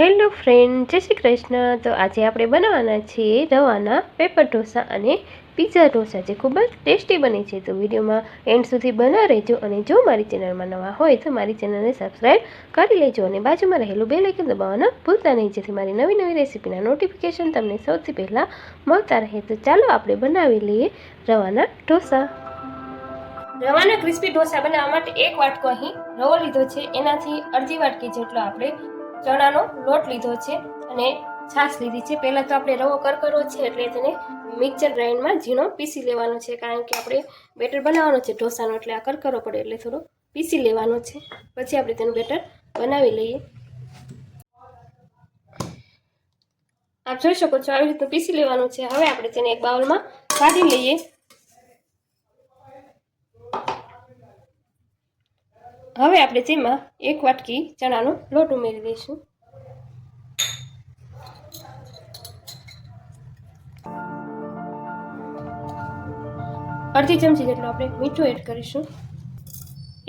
Hello friend જય શ્રી કૃષ્ણ. તો આજે આપણે બનાવવાના છીએ રવાના પેપર ઢોસા અને પીઝા ઢોસા જે ખૂબ જ ટેસ્ટી બને છે. તો વિડીયોમાં એન્ડ સુધી બના રહેજો અને જો મારી ચેનલમાં નવા હોય તો મારી ચેનલને સબસ્ક્રાઈબ કરી લેજો અને બાજુમાં રહેલું બે લાઇકન દબાવવાના ભૂલતા નહીં, જેથી મારી નવી નવી રેસીપીના નોટિફિકેશન તમને સૌથી પહેલાં મળતા રહે. તો ચાલો આપણે બનાવી લઈએ રવાના ઢોસા. રવાના ક્રિસ્પી ઢોસા બનાવવા માટે એક વાટકો અહીં રવો લીધો છે. એનાથી અડધી વાટકી જેટલો આપણે ચણાનો લોટ લીધો છે અને છાશ લીધી છે. પહેલાં તો આપણે રવો કરકરો છે એટલે તેને મિક્સર ગ્રાઇન્ડમાં ઝીણો પીસી લેવાનો છે. કારણ કે આપણે બેટર બનાવવાનો છે ઢોસાનો, એટલે આ કરકરો પડે એટલે થોડો પીસી લેવાનો છે. પછી આપણે તેનું બેટર બનાવી લઈએ. આપ જોઈ શકો છો, આવી રીતનું પીસી લેવાનું છે. હવે આપણે તેને એક બાઉલમાં કાઢી લઈએ. હવે આપણે તેમાં એક વાટકી ચણાનો લોટ ઉમેરી દઈશું અડધી ચમચી જેટલું આપણે મીઠું એડ કરીશું.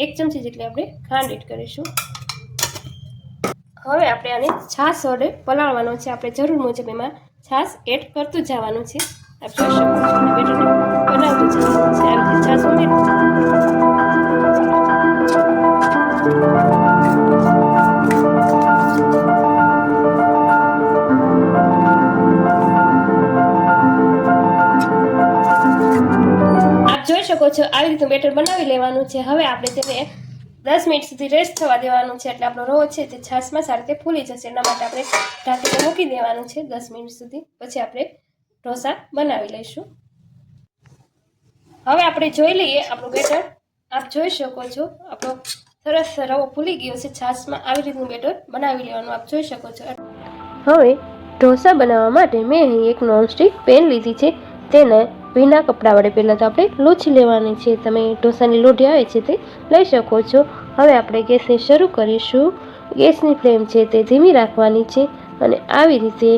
એક ચમચી જેટલી આપણે ખાંડ એડ કરીશું. હવે આપણે આને છાશ વડે પલાળવાનો છે. આપણે જરૂર મુજબ એમાં છાશ એડ કરતું જવાનું છે. આપ જોઈ શકો છો અને બેટરને બનાવતું જવાનું છે. છાશ ઉમેરવું શકો છો. આવી રીતનું બેટર બનાવી લેવાનું છે. હવે આપણે તેને દસ મિનિટ સુધી રેસ્ટ થવા દેવાનું છે. એટલે આપણો રવો છે તે છાશમાં સારી રીતે ફૂલી જશે. એના માટે આપણે ઢાંકીને મૂકી દેવાનું છે દસ મિનિટ સુધી. પછી આપણે ઢોસા બનાવી લઈશું. હવે આપણે જોઈ લઈએ આપણું બેટર આપ જોઈ શકો છો. આપણો સરસ રવો ફૂલી ગયો છે. છાશમાં આવી રીતનું બેટર બનાવી લેવાનું. આપ જોઈ શકો છો. હવે ઢોસા બનાવવા માટે મેં અહીં એક નોનસ્ટિક પેન લીધી છે. તેને ભીના કપડાં વડે પહેલાં તો આપણે લૂછી લેવાની છે. તમે ઢોસાની લોઢી આવે છે તે લઈ શકો છો. હવે આપણે ગેસને શરૂ કરીશું. ગેસની ફ્લેમ છે તે ધીમી રાખવાની છે અને આવી રીતે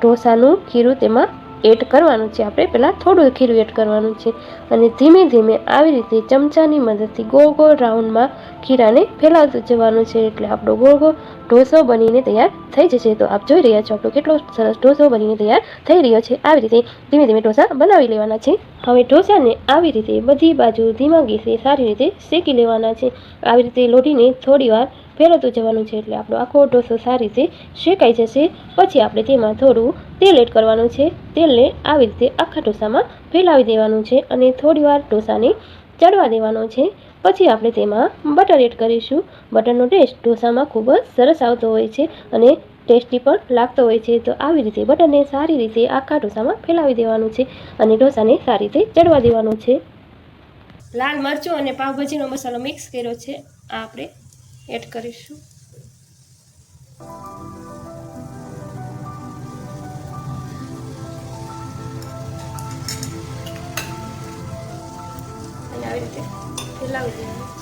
ઢોસાનું ખીરું તેમાં એડ કરવાનું છે. આપણે પહેલાં થોડું ખીરું એડ કરવાનું છે. અને ધીમે ધીમે આવી રીતે ચમચાની મદદથી ગોળ ગોળ રાઉન્ડમાં ખીરાને ફેલાવતું જવાનું છે. એટલે આપણો ગોળ ગોળ ઢોસો બનીને તૈયાર થઈ જશે. તો આપ જોઈ રહ્યા છો, આપણો કેટલો સરસ ઢોસો બનીને તૈયાર થઈ રહ્યો છે. આવી રીતે ધીમે ધીમે ઢોસા બનાવી લેવાના છે. હવે ઢોસાને આવી રીતે બધી બાજુ ધીમા ગેસે સારી રીતે શેકી લેવાના છે. આવી રીતે લોઢીને થોડી વાર ફેરવતું જવાનું છે એટલે આપણો આખો ઢોસો સારી રીતે શેકાઈ જશે. પછી આપણે તેમાં થોડું તેલ એડ કરવાનું છે. તેલને આવી રીતે આખા ઢોસામાં ફેલાવી દેવાનું છે અને થોડી વાર ઢોસાને ચડવા દેવાનો છે. પછી આપણે તેમાં બટર એડ કરીશું. બટરનો ટેસ્ટ ઢોસામાં ખૂબ જ સરસ આવતો હોય છે અને ટેસ્ટી પણ લાગતો હોય છે. તો આવી રીતે બટરને સારી રીતે આખા ઢોસામાં ફેલાવી દેવાનું છે અને ઢોસાને સારી રીતે ચડવા દેવાનું છે. લાલ મરચું અને પાવભાજીનો મસાલો મિક્સ કર્યો છે. આ આપણે એડ કરીશું.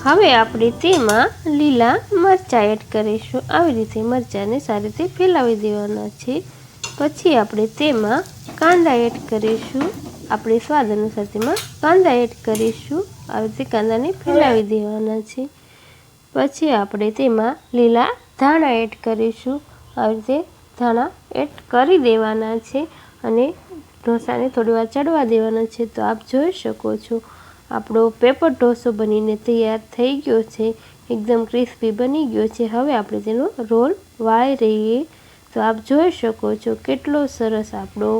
હવે આપણે તેમાં લીલા મરચાં એડ કરીશું. આવી રીતે મરચાંને સારી રીતે ફેલાવી દેવાના છે. પછી આપણે તેમાં કાંદા એડ કરીશું. આપણે સ્વાદ અનુસાર તેમાં કાંદા એડ કરીશું. આવી રીતે કાંદાને ફેલાવી દેવાના છે. પછી આપણે તેમાં લીલા ધાણા એડ કરીશું. આવી રીતે ધાણા એડ કરી દેવાના છે અને ઢોસાને થોડી વાર ચડવા દેવાના છે. તો આપ જોઈ શકો છો, આપણો પેપર ઢોસો બનીને તૈયાર થઈ ગયો છે. એકદમ ક્રિસ્પી બની ગયો છે. હવે આપણે તેનો રોલ વાળી રહીએ. તો આપ જોઈ શકો છો કેટલો સરસ આપણો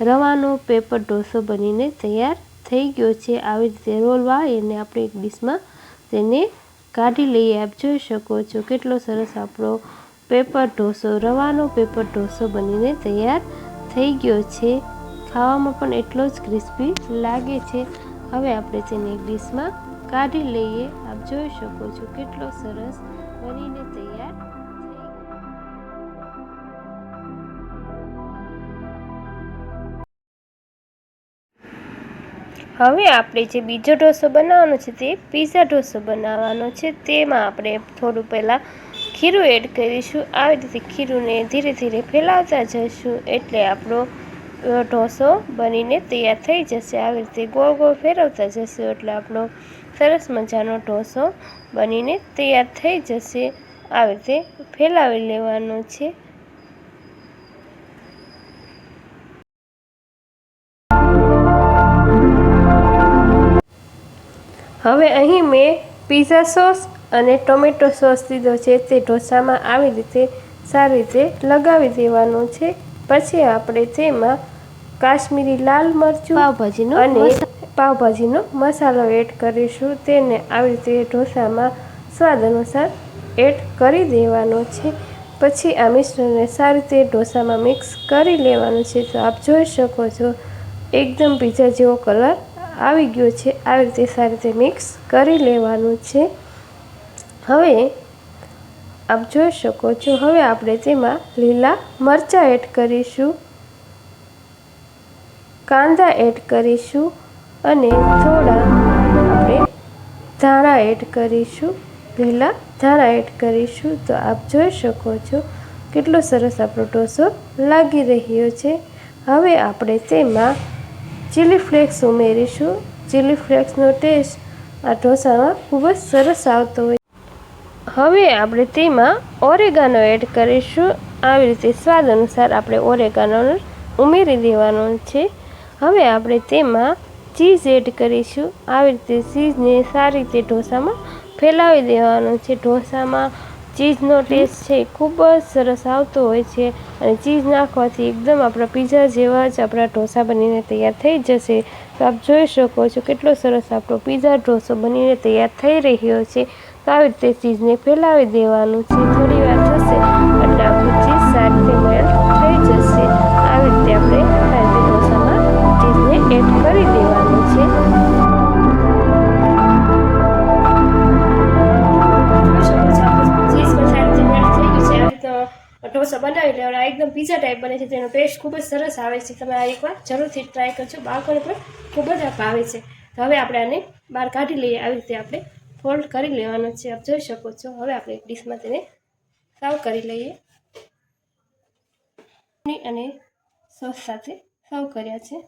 રવાનો પેપર ઢોસો બનીને તૈયાર થઈ ગયો છે. આવી રીતે રોલ વાળીને આપણે એક ડીશમાં તેને કાઢી લઈએ. આપ જોઈ શકો છો કેટલો સરસ આપણો પેપર ઢોસો, રવાનો પેપર ઢોસો બનીને તૈયાર થઈ ગયો છે. ખાવામાં પણ એટલો જ ક્રિસ્પી લાગે છે. હવે આપણે તેને એક ડીશમાં કાઢી લઈએ. આપ જોઈ શકો છો કેટલો સરસ બનીને તૈયાર હવે આપણે જે બીજો ઢોસો બનાવવાનો છે તે પીઝા ઢોસો બનાવવાનો છે. તેમાં આપણે થોડું પહેલાં ખીરું એડ કરીશું. આવી રીતે ખીરુંને ધીરે ધીરે ફેલાવતા જઈશું. એટલે આપણો ઢોસો બનીને તૈયાર થઈ જશે. આવી રીતે ગોળ ગોળ ફેરવતા જશે. એટલે આપણો સરસ મજાનો ઢોસો બનીને તૈયાર થઈ જશે. આવી રીતે ફેલાવી લેવાનો છે. હવે અહીં મેં પીઝા સોસ અને ટોમેટો સોસ લીધો છે. તે ઢોસામાં આવી રીતે સારી રીતે લગાવી દેવાનું છે. પછી આપણે તેમાં કાશ્મીરી લાલ મરચું પાવભાજીનો અને પાવભાજીનો મસાલો એડ કરીશું. તેને આવી રીતે ઢોસામાં સ્વાદ અનુસાર એડ કરી દેવાનો છે. પછી આ મિશ્રણને સારી રીતે ઢોસામાં મિક્સ કરી લેવાનું છે. તો આપ જોઈ શકો છો એકદમ પીઝા જેવો કલર આવી ગયો છે. આવી રીતે સારી રીતે મિક્સ કરી લેવાનું છે. હવે આપ જોઈ શકો છો. હવે આપણે તેમાં લીલા મરચાં એડ કરીશું. કાંદા એડ કરીશું. અને થોડા આપણે ધાણા એડ કરીશું. લીલા ધાણા એડ કરીશું. તો આપ જોઈ શકો છો કેટલો સરસ આપણો ઢોસો લાગી રહ્યો છે. હવે આપણે તેમાં ચીલી ફ્લેક્સ ઉમેરીશું. ચીલી ફ્લેક્સનો ટેસ્ટ આ ઢોસામાં ખૂબ જ સરસ આવતો હોય. હવે આપણે તેમાં ઓરેગાનો એડ કરીશું. આવી રીતે સ્વાદ અનુસાર આપણે ઓરેગાનો ઉમેરી દેવાનો છે. હવે આપણે તેમાં ચીઝ એડ કરીશું. આવી રીતે ચીઝને સારી રીતે ઢોસામાં ફેલાવી દેવાનો છે. ઢોસામાં ચીઝનો ટેસ્ટ છે એ ખૂબ જ સરસ આવતો હોય છે અને ચીઝ નાખવાથી એકદમ આપણા પીઝા જેવા જ આપણા ઢોસા બનીને તૈયાર થઈ જશે. તો આપ જોઈ શકો છો કેટલો સરસ આપણો પીઝા ઢોસો બનીને તૈયાર થઈ રહ્યો છે. તો આવી રીતે ચીઝને ફેલાવી દેવાનું છે. થોડી વાર થશે. બનાવી લેવાના. એકદમ પીઝા ટાઈપ બને છે તેનો ટેસ્ટ ખૂબ જ સરસ આવે છે. તમે આ એકવાર જરૂરથી ટ્રાય કરજો. બાળકોને પણ ખૂબ જ આ ભાવે છે. તો હવે આપણે આને બહાર કાઢી લઈએ. આવી રીતે આપણે ફોલ્ડ કરી લેવાનો છે. આપ જોઈ શકો છો. હવે આપણે ડીશમાં તેને સર્વ કરી લઈએ. અને સોસ સાથે સર્વ કર્યા છે.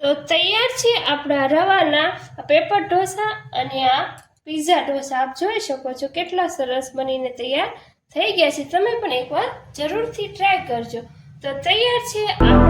તો તૈયાર છે આપણા રવાના પેપર ઢોસા અને આ પીઝા ઢોસા. આપ જોઈ શકો છો કેટલા સરસ બનીને તૈયાર થઈ ગયા છે. તમે પણ એકવાર જરૂરથી ટ્રાય કરજો. તો તૈયાર છે આપણા